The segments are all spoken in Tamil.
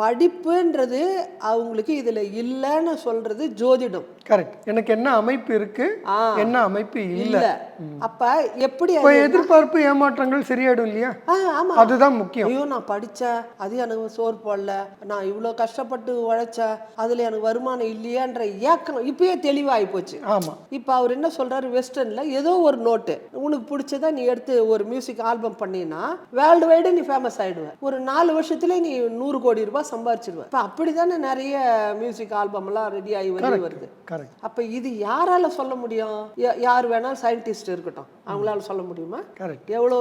படிப்புன்றது அவங்களுக்கு இதுல இல்லைன்னு சொல்றது ஜோதிடம். கரெக்ட் எனக்கு என்ன அமைப்பு இருக்கு. என்ன அமைப்பு இல்ல? அப்ப எப்படி எதிர்பார்ப்பு ஏமாற்றங்கள் சரியாயிடும் இல்லையா? ஆமா. அதுதான் முக்கியம். ஐயோ நான் படித்தேன் அது எனக்கு சோறு போடல. நான் இவ்வளோ கஷ்டப்பட்டு உழைச்சேன் அதில் எனக்கு வருமானம் இல்லையான்ற ஏக்கம் இப்பயே தெளிவாகி போச்சு. ஆமா. இப்போ அவர் என்ன சொல்றாரு வெஸ்டர்னில்? ஏதோ ஒரு நோட்டு. உனக்கு பிடிச்சதா நீ எடுத்து ஒரு மியூசிக் ஆல்பம் பண்ணினா வேர்ல்டு வைடு நீ ஃபேமஸ் ஆயிடுவ. ஒரு நாலு வருஷத்துல நீ நூறு கோடி ரூபாய் சம்பாரிச்சிடுவ இப்போ அப்படி தானே நிறைய மியூசிக் ஆல்பம் எல்லாம் ரெடி ஆகி வருது. அப்போ இது யாரால சொல்ல முடியும்? யார் வேணாலும் சயின்டிஸ்ட் இருக்கட்டும். அவங்களால சொல்ல முடியுமா? எவ்வளோ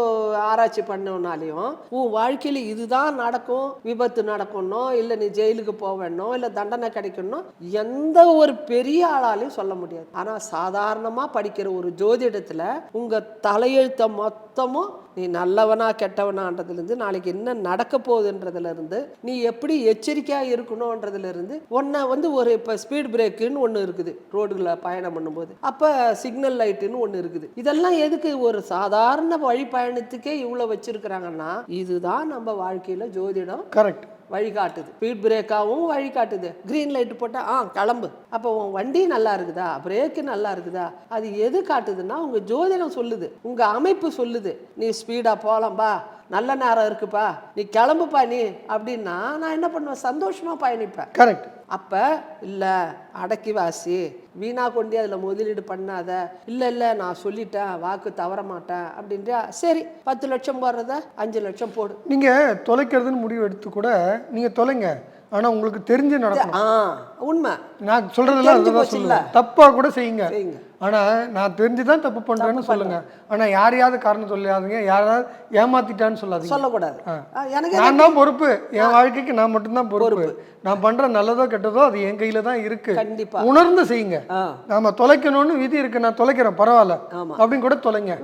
ஆராய்ச்சி பண்ணனாலையும் உன் வாழ்க்கையில் இதுதான் நடக்கும் விபத்து நடக்கணும் இல்லை நீ ஜெயிலுக்கு போவேணும் இல்லை தண்டனை கிடைக்கணும் எந்த ஒரு பெரிய ஆளாலையும் சொல்ல முடியாது. ஆனால் சாதாரணமாக படிக்கிற ஒரு ஜோதிடத்தில் உங்கள் தலையெழுத்தை மொத்தமும் நீ நல்லவனா கெட்டவனான்றதுலேருந்து நாளைக்கு என்ன நடக்க போகுதுன்றதுல இருந்து நீ எப்படி எச்சரிக்கையாக இருக்கணுன்றதுல இருந்து உன்னை வந்து ஒரு இப்போ ஸ்பீட் பிரேக்குன்னு ஒன்று இருக்குது. ரோடுகளை பயணம் பண்ணும்போது. அப்போ சிக்னல் லைட்டுன்னு ஒன்று இருக்குது. இதெல்லாம் எதுக்கு ஒரு சாதாரண வழி பயணத்துக்கே இவ்வளோ வச்சிருக்கிறாங்கன்னா இதுதான் நம்ம வாழ்க்கையில் ஜோதிடம் கரெக்ட் வழிகாட்டுது. ஸ்பீட் பிரேக்காகவும் வழிகாட்டுது. க்ரீன் லைட் போட்டால் ஆ கிளம்பு. அப்போ உன் வண்டி நல்லா இருக்குதா? பிரேக்கு நல்லா இருக்குதா? அது எது காட்டுதுன்னா உங்கள் ஜோதிடம் சொல்லுது. உங்கள் அமைப்பு சொல்லுது. நீ ஸ்பீடாக போகலாம்பா நல்ல நேரம் இருக்குப்பா நீ கிளம்புப்பா நீ அப்படின்னா நான் என்ன பண்ணுவேன்? சந்தோஷமாக பயணிப்பேன். கரெக்ட் அப்போ இல்லை அடக்கி வாசி வீணா கொண்டு அதில் முதலீடு பண்ணாத இல்லை இல்லை நான் சொல்லிட்டேன் வாக்கு தவற மாட்டேன் அப்படின்ட்டு சரி பத்து லட்சம் போடுறத அஞ்சு லட்சம் போடு. நீங்க தொலைக்கிறதுன்னு முடிவு எடுத்து கூட நீங்க தொலைங்க. ஆனா உங்களுக்கு தெரிஞ்சு நடக்கணும். ஆ உண்மை. நான் சொல்றதெல்லாம் தெரிஞ்சு அதுதான் போச்சுல்ல. சொல்லுவேன். தப்பா கூட செய்யுங்க. செய்யுங்க. ஆனா நான் தெரிஞ்சுதான் தப்பு பண்றேன்னு சொல்லுங்க. ஆனா யாரையாவது காரணம் சொல்லாதீங்க. யாராவது ஏமாத்திட்டான்னு சொல்லாதீங்க. சொல்லக்கூடாது. எனக்கு நான் தான் பொறுப்பு. என் வாழ்க்கைக்கு நான் மட்டும்தான் பொறுப்பு. நான் பண்ற நல்லதோ கெட்டதோ அது என் கையில தான் இருக்கு. உணர்ந்து செய்யுங்க. நாம தொலைக்கணும்னு விதி இருக்கு. நான் தொலைக்கிறேன். பரவாயில்ல. அப்படின்னு கூட தொலைங்க.